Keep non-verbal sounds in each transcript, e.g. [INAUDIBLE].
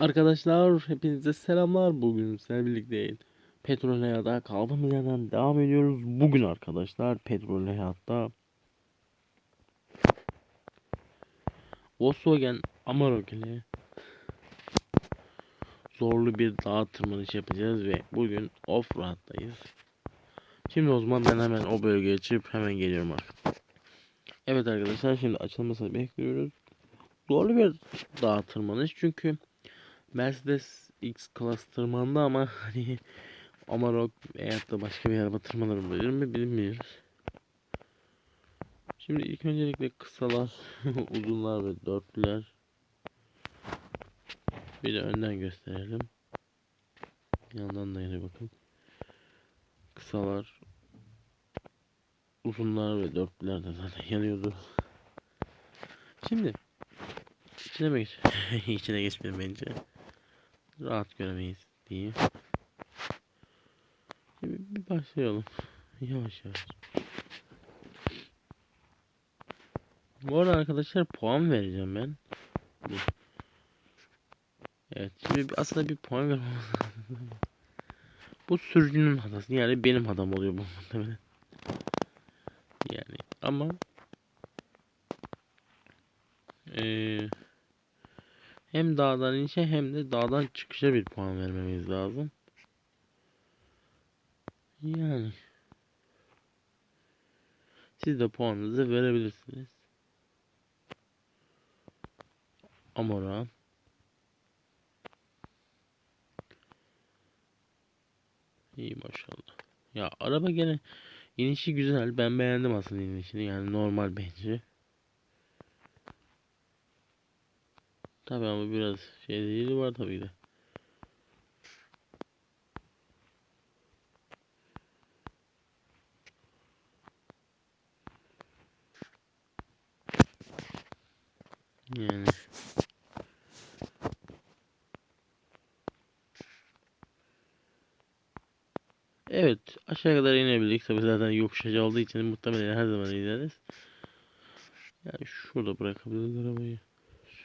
Arkadaşlar hepinize selamlar. Bugün sizlerle birlikte Petrol Hayat'a kaldığımız yerden devam ediyoruz. Bugün arkadaşlar Petrol Hayat'ta Volkswagen Amarok ile zorlu bir dağ tırmanış yapacağız ve bugün off-road'dayız. Şimdi o zaman ben hemen o bölgeye çıkıp hemen geliyorum artık. Evet arkadaşlar şimdi açılmasını bekliyoruz. Zorlu bir dağ tırmanış çünkü Mercedes X Class tırmandı ama [LAUGHS] hani Amarok veyahut da başka bir araba tırmanır mı mi bilmiyoruz. Şimdi ilk öncelikle kısalar, [LAUGHS] uzunlar ve dörtlüler. Bir de önden gösterelim. Yandan da yine bakın. Kısalar, uzunlar ve dörtlüler de zaten yanıyordu. Şimdi içine mi geç? [LAUGHS] içine geçmeyelim bence rahat göremeyiz diye. Şimdi bir başlayalım. Yavaş yavaş. Bu arada arkadaşlar puan vereceğim ben. Evet şimdi aslında bir puan vermem. Bu sürücünün hatası yani benim hatam oluyor bu muhtemelen. Yani ama hem dağdan inişe hem de dağdan çıkışa bir puan vermemiz lazım. Yani. Siz de puanınızı verebilirsiniz. Amora. İyi maşallah. Ya araba gene inişi güzel. Ben beğendim aslında inişini. Yani normal bence. Tabii ama biraz şey değil var tabii de. Yani. Evet aşağı kadar inebildik. Tabii zaten yokuş aşağı olduğu için muhtemelen her zaman ineriz. Yani şurada bırakabiliriz arabayı.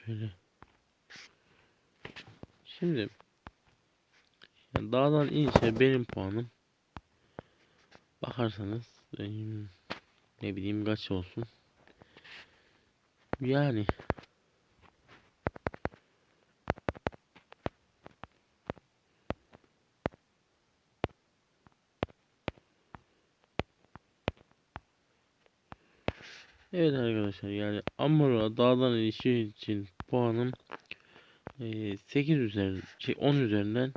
Şöyle. Şimdi yani dağdan inişe benim puanım bakarsanız ne bileyim kaç olsun. Yani Evet arkadaşlar yani Amora dağdan inişi için puanım eee 8 üzerinden şey 10 üzerinden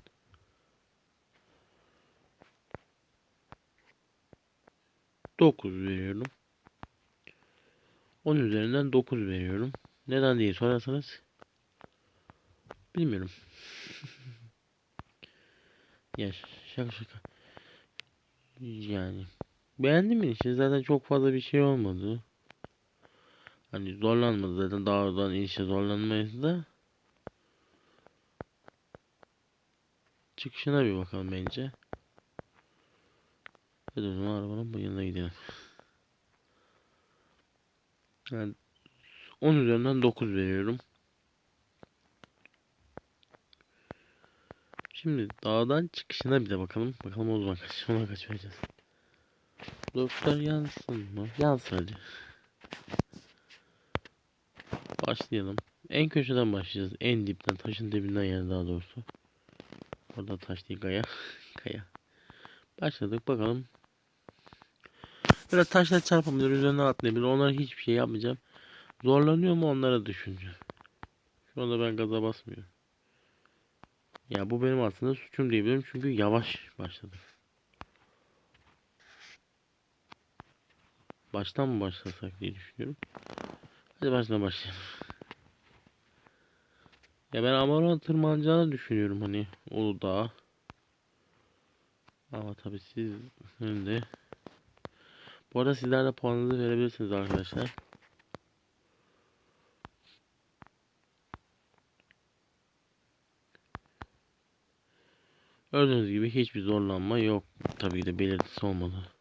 9 veriyorum. 10 üzerinden 9 veriyorum. Neden diye sorarsanız bilmiyorum. [LAUGHS] ya şaka şaka. Yani beğendim inişi zaten çok fazla bir şey olmadı. Hani zorlanmadı zaten dağdan inişe zorlanmayız da. Çıkışına bir bakalım bence. Hadi o zaman arabanın bu yanına gidelim. Yani 10 üzerinden 9 veriyorum. Şimdi dağdan çıkışına bir de bakalım. Bakalım o zaman kaç, ona kaç vereceğiz. Dörtler yansın mı? Yansın hadi. Başlayalım. En köşeden başlayacağız. En dipten, taşın dibinden yani daha doğrusu. Orada taş değil kaya. [LAUGHS] kaya. Başladık bakalım. Böyle taşlar çarpabilir, üzerine atlayabilir. Onlara hiçbir şey yapmayacağım. Zorlanıyor mu onlara düşüneceğim. Şu anda ben gaza basmıyorum. Ya bu benim aslında suçum diyebilirim çünkü yavaş başladım. Baştan mı başlasak diye düşünüyorum. Hadi baştan başlayalım. Ya ben Amarok'a tırmanacağını düşünüyorum hani Uludağ'a. Ama tabii siz de. Bu arada sizler de puanınızı verebilirsiniz arkadaşlar. Gördüğünüz gibi hiçbir zorlanma yok. Tabii ki de belirtisi olmadı.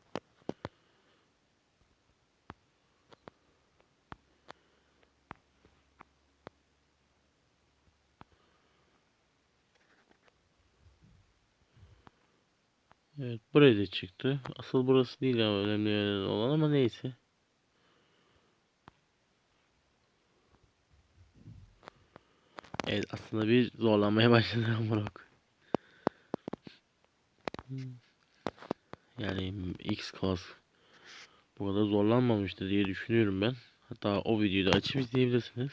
Evet buraya da çıktı. Asıl burası değil ama önemli olan ama neyse. Evet aslında bir zorlanmaya [LAUGHS] başladı Amorok. Yani X class bu kadar zorlanmamıştı diye düşünüyorum ben. Hatta o videoyu da açıp izleyebilirsiniz.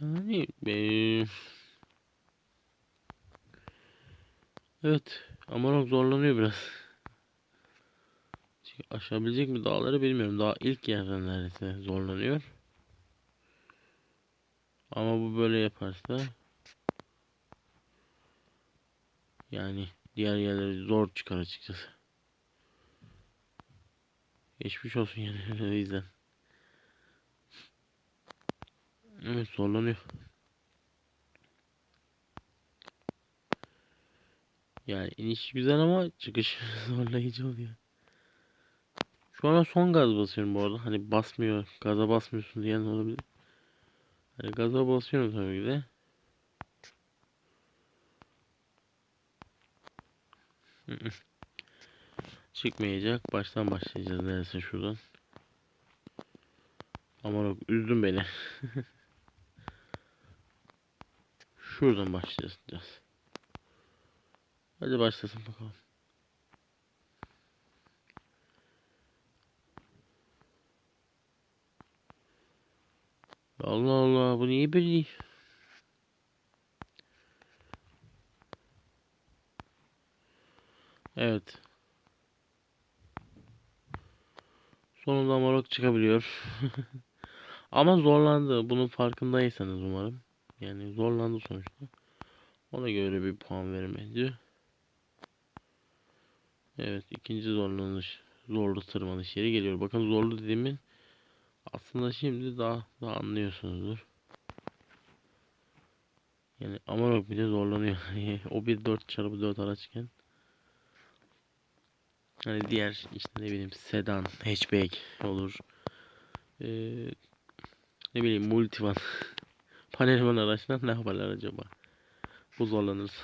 Yani eee, evet Amarok zorlanıyor biraz. Çünkü aşabilecek mi dağları bilmiyorum. Daha ilk yerden neredeyse zorlanıyor. Ama bu böyle yaparsa yani diğer yerleri zor çıkar açıkçası. Geçmiş olsun yani [LAUGHS] o yüzden. Evet zorlanıyor. Yani iniş güzel ama çıkış [LAUGHS] zorlayıcı oluyor. Şu an son gaz basıyorum bu arada. Hani basmıyor, gaza basmıyorsun diyen olabilir. Hani gaza basıyorum tabii ki de. [LAUGHS] Çıkmayacak. Baştan başlayacağız neredeyse şuradan. Aman yok üzdün beni. [LAUGHS] Şuradan başlayacağız. Hadi başlasın bakalım. Allah Allah bu niye değil? Evet. Sonunda Amarok çıkabiliyor. [LAUGHS] Ama zorlandı. Bunun farkındaysanız umarım. Yani zorlandı sonuçta. Ona göre bir puan vermedi. Evet ikinci zorlanış. Zorlu tırmanış yeri geliyor. Bakın zorlu dediğimin aslında şimdi daha daha anlıyorsunuzdur. Yani Amarok bile zorlanıyor. [LAUGHS] o bir 4 çarpı 4 araçken. Hani diğer işte ne bileyim sedan, hatchback olur. Ee, ne bileyim multivan. [LAUGHS] Panelvan araçlar ne yaparlar acaba? Bu zorlanırız.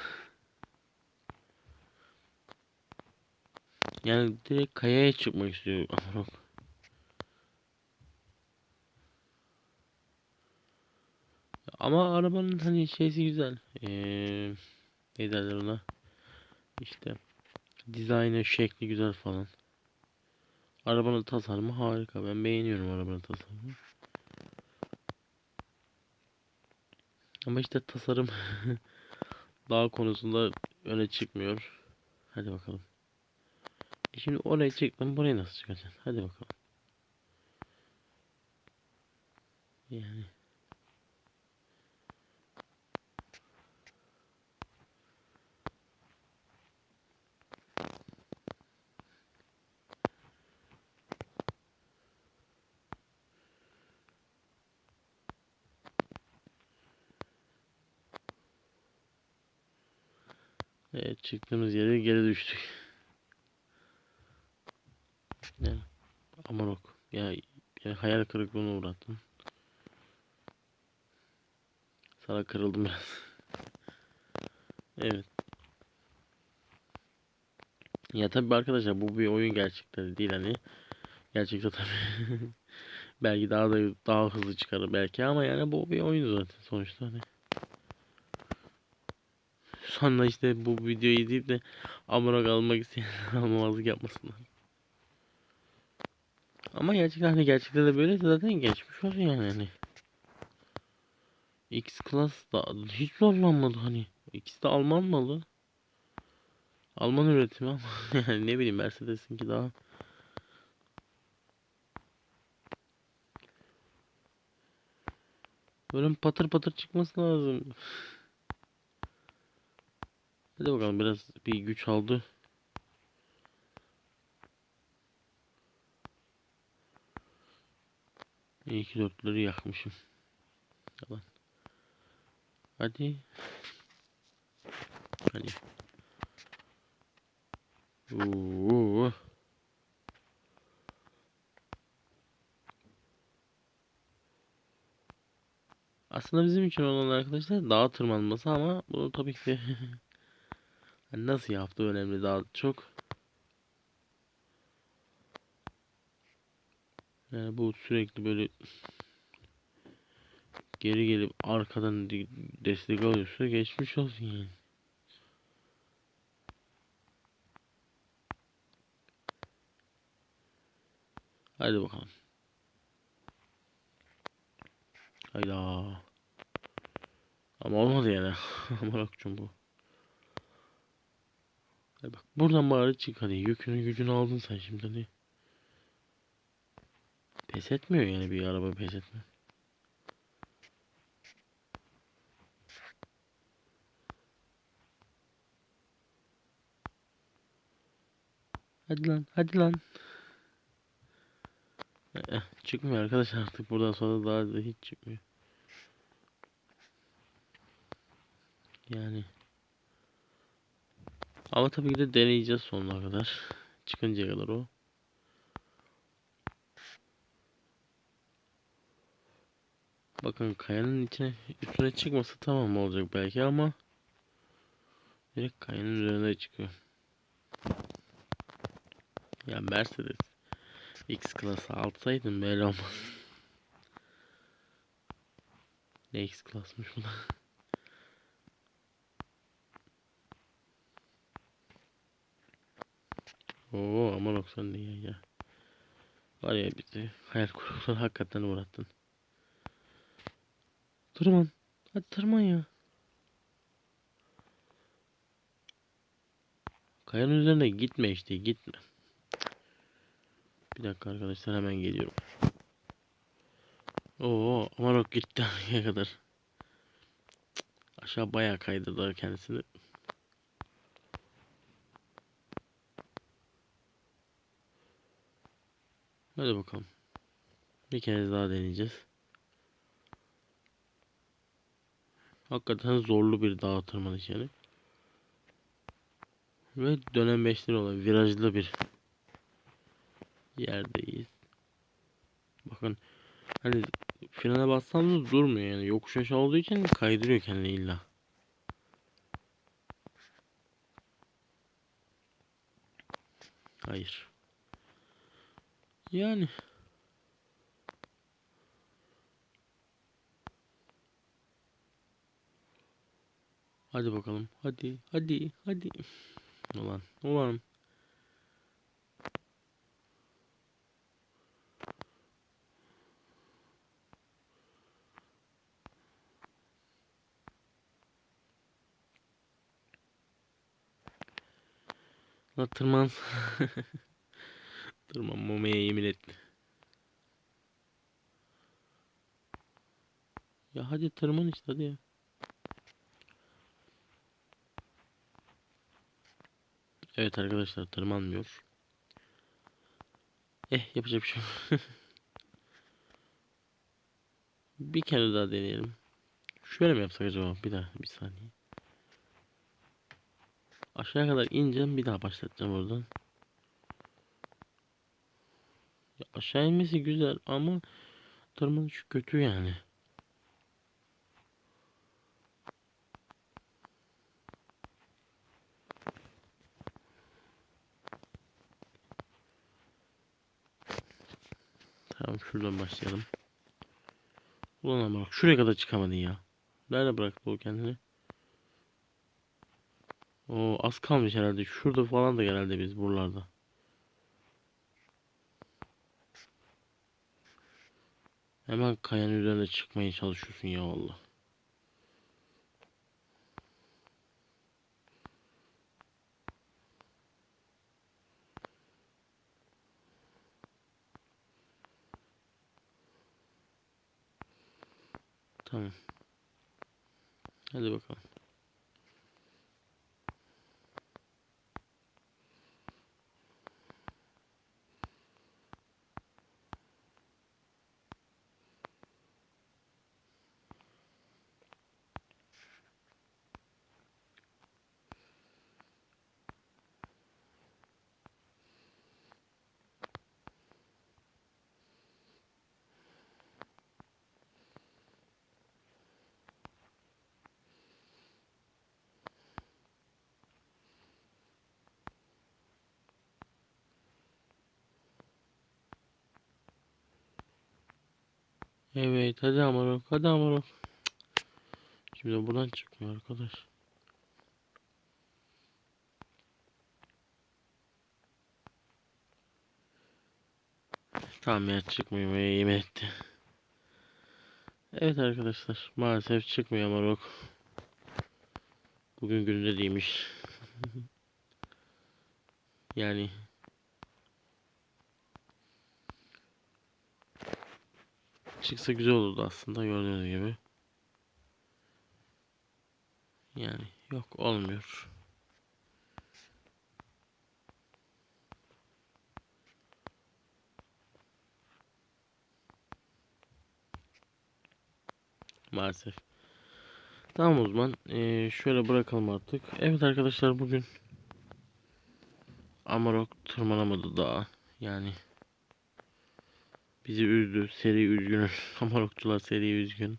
Yani direkt kayaya çıkmak istiyor [LAUGHS] Amarok. Ama arabanın hani şeysi güzel. Ee, ne derler ona? İşte dizaynı, şekli güzel falan. Arabanın tasarımı harika. Ben beğeniyorum arabanın tasarımını. Ama işte tasarım [LAUGHS] daha konusunda öne çıkmıyor. Hadi bakalım. Şimdi oraya çıktım. Buraya nasıl çıkacaksın? Hadi bakalım. Yani. Evet çıktığımız yere geri düştük. Yani aman ok. Ya, ya hayal kırıklığına uğrattım. Sana kırıldım biraz. evet. Ya tabii arkadaşlar bu bir oyun gerçekten değil hani. Gerçekte tabii. [LAUGHS] belki daha da daha hızlı çıkarır belki ama yani bu bir oyun zaten sonuçta hani. Sonra işte bu videoyu izleyip de amına kalmak isteyen [LAUGHS] almamazlık yapmasınlar. Ama gerçekten hani gerçekten de böyle zaten geçmiş olsun yani hani. X Class da hiç zorlanmadı hani. İkisi de Alman malı. Alman üretimi ama [LAUGHS] yani ne bileyim Mercedes'inki daha Böyle patır patır çıkması lazım. Hadi bakalım biraz bir güç aldı. İyi ki dörtleri yakmışım. Yalan. Hadi. Hadi. Oo. Aslında bizim için olan arkadaşlar dağ tırmanması ama bunu tabii ki de [LAUGHS] hani nasıl yaptığı önemli daha çok. Yani bu sürekli böyle geri gelip arkadan de- destek alıyorsa geçmiş olsun yani. Hadi bakalım. Hayda. Ama olmadı yani. [LAUGHS] Aman akçım bu. Hadi bak buradan bari çık hadi. Yükünü gücünü aldın sen şimdi hadi. Pes etmiyor yani bir araba pes etme. Hadi lan hadi lan. Eh, çıkmıyor arkadaşlar artık buradan sonra daha da hiç çıkmıyor. Yani. Ama tabii ki de deneyeceğiz sonuna kadar. Çıkıncaya kadar o. Bakın kayanın içine üstüne çıkması tamam olacak belki ama direkt kayanın üzerine çıkıyor. Ya Mercedes X klası alsaydım böyle olmaz. [LAUGHS] Ne X klasmış bu. [LAUGHS] Oo aman oksan diye ya. Var ya bizi hayal kuruklarına hakikaten uğrattın. Tırman. Hadi tırman ya. Kayanın üzerine gitme işte gitme. Bir dakika arkadaşlar hemen geliyorum. Oo Amarok gitti [LAUGHS] arkaya kadar. Aşağı bayağı kaydırdı kendisini. Hadi bakalım. Bir kez daha deneyeceğiz. Hakikaten zorlu bir dağ tırmanış yani. Ve dönem beşleri olan virajlı bir yerdeyiz. Bakın hani frene bassam da durmuyor yani yokuş aşağı olduğu için kaydırıyor kendini illa. Hayır. Yani hadi bakalım. Hadi, hadi, hadi. Ulan, ulan. La tırman. [LAUGHS] Tırmanmamaya yemin et. Ya hadi tırman işte hadi ya. Evet arkadaşlar tırmanmıyor. Eh yapacak bir şey yok. [LAUGHS] Bir kere daha deneyelim. Şöyle mi yapsak acaba? Bir daha bir saniye. Aşağıya kadar ineceğim bir daha başlatacağım oradan. Ya aşağı inmesi güzel ama tırmanış kötü yani. Tamam şuradan başlayalım. Ulan ama bak şuraya kadar çıkamadın ya. Nerede bıraktı o kendini? O az kalmış herhalde. Şurada falan da herhalde biz buralarda. Hemen kayanın üzerine çıkmaya çalışıyorsun ya valla. Tamam. Hadi bakalım. Evet hadi Amarok hadi Amarok. Şimdi buradan çıkmıyor arkadaş. Tamam ya çıkmıyor ve yemin etti. Evet arkadaşlar maalesef çıkmıyor Amarok. Bugün gününde değilmiş. [LAUGHS] yani çıksa güzel olurdu aslında gördüğünüz gibi. Yani yok olmuyor. Maalesef. Tamam o zaman eee, şöyle bırakalım artık. Evet arkadaşlar bugün Amarok tırmanamadı daha. Yani bizi üzdü. Seri üzgünüz. [LAUGHS] Amarokçular seri üzgün.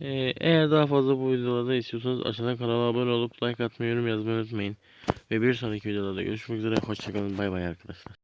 Ee, eğer daha fazla bu videolarda istiyorsanız aşağıdan kanala abone olup like atmayı, yorum yazmayı unutmayın. Ve bir sonraki videoda görüşmek üzere. Hoşçakalın. Bay bay arkadaşlar.